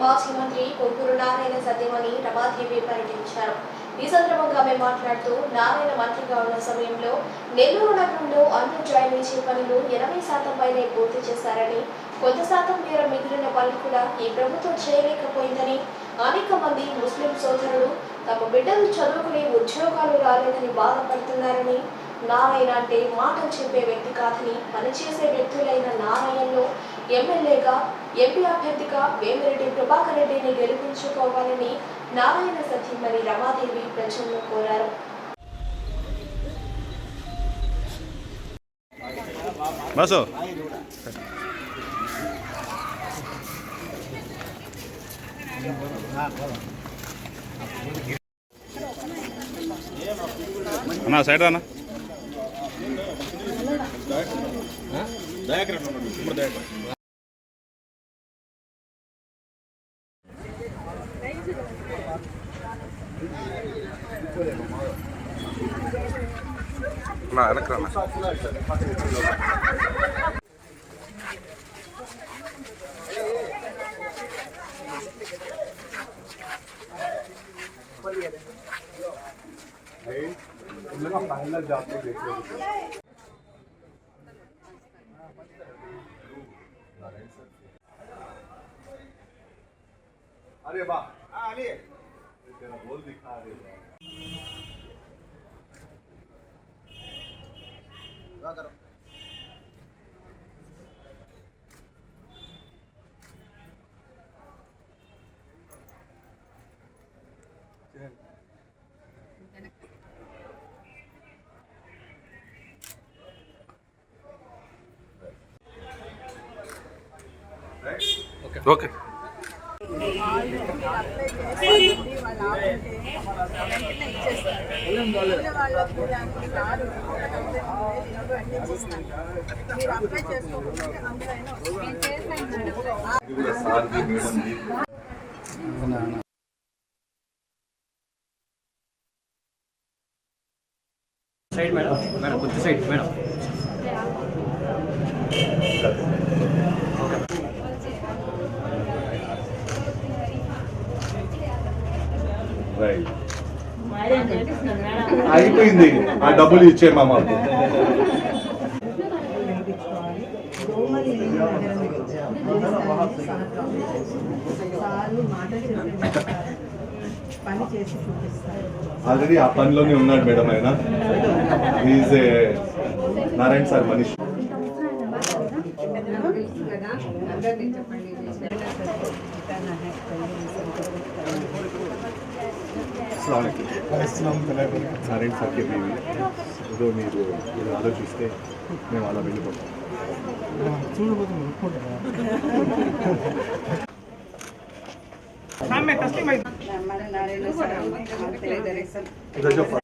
మాజీ మంత్రి పొంగూరు నారాయణ సత్యమణి రమాదేవి పర్యటించారు ఈ సందర్భంగా ఆమె మాట్లాడుతూ నారాయణ మంత్రిగా ఉన్న సమయంలో నెల్లూరు నగరంలో అన్ని డ్రైనేజీ పనులు ఎనభై శాతం పైనే పూర్తి చేశారని కొంత శాతం మేర మిగిలిన పనులు కూడా ఈ ప్రభుత్వం చేయలేకపోయిందని అనేక మంది ముస్లిం సోదరులు తమ బిడ్డలు చదువుకునే ఉద్యోగాలు రాలేదని బాధపడుతున్నారని నారాయణ అంటే మాటలు చెప్పే వ్యక్తి కాదని పనిచేసే వ్యక్తులైన నారాయణలో ఎమ్మెల్యేగా ఎంపీ అభ్యర్థిగా వేమిరెడ్డి ప్రభాకర్ రెడ్డిని గెలిపించుకోవాలని నారాయణ సత్యమణి రమాదేవి ప్రజలను కోరారు. బసు అన్నా సైడ్ అన్న. நான் இறக்குறேன் फाइनल जाते देख रहे अरे वाह। हाँ, तेरा बोल दिखा रहे खड़ा करो ఓకే చేసుకోకపోతే అందులో అయినా వస్తుంది. సైడ్ మేడం మేడం కొద్ది సైడ్ మేడం రైట్ అయిపోయింది. ఆ డబ్బులు ఇచ్చే మా మాకు. ఆల్రెడీ ఆ పనిలోనే ఉన్నాడు మేడం ఆయన. ఈజ్ ఏ నారాయణ సార్ మనిషి నారాయణ సార్కి మేము ఏదో మీరు ఇది ఆలోచిస్తే మేము అలా వెళ్ళిపోతాం మన నారాయణ సార్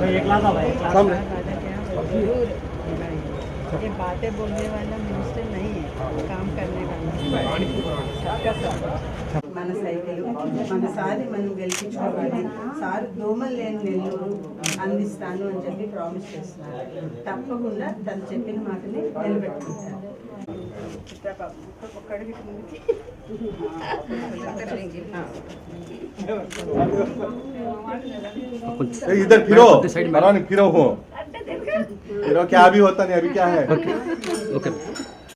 लिए एक लाख भाई जरूर ये बातें बोलने वाला मिनिस्टर नहीं है काम करने वाला सबका साथ మన సైకిల్ మన సారి మనం గెలిపించుకోవాలి సార్ దోమలు లేని నెల్లూరు అందిస్తాను అని చెప్పి ప్రామిస్ చేస్తున్నారు తప్పకుండా తను చెప్పిన మాటని నిలబెట్టుకుంటారు ఒక్కడికి ముందుకి ए, इधर फिरो। साइड में। फिरो हो। फिरो क्या अभी होता नहीं अभी क्या है? ఓకే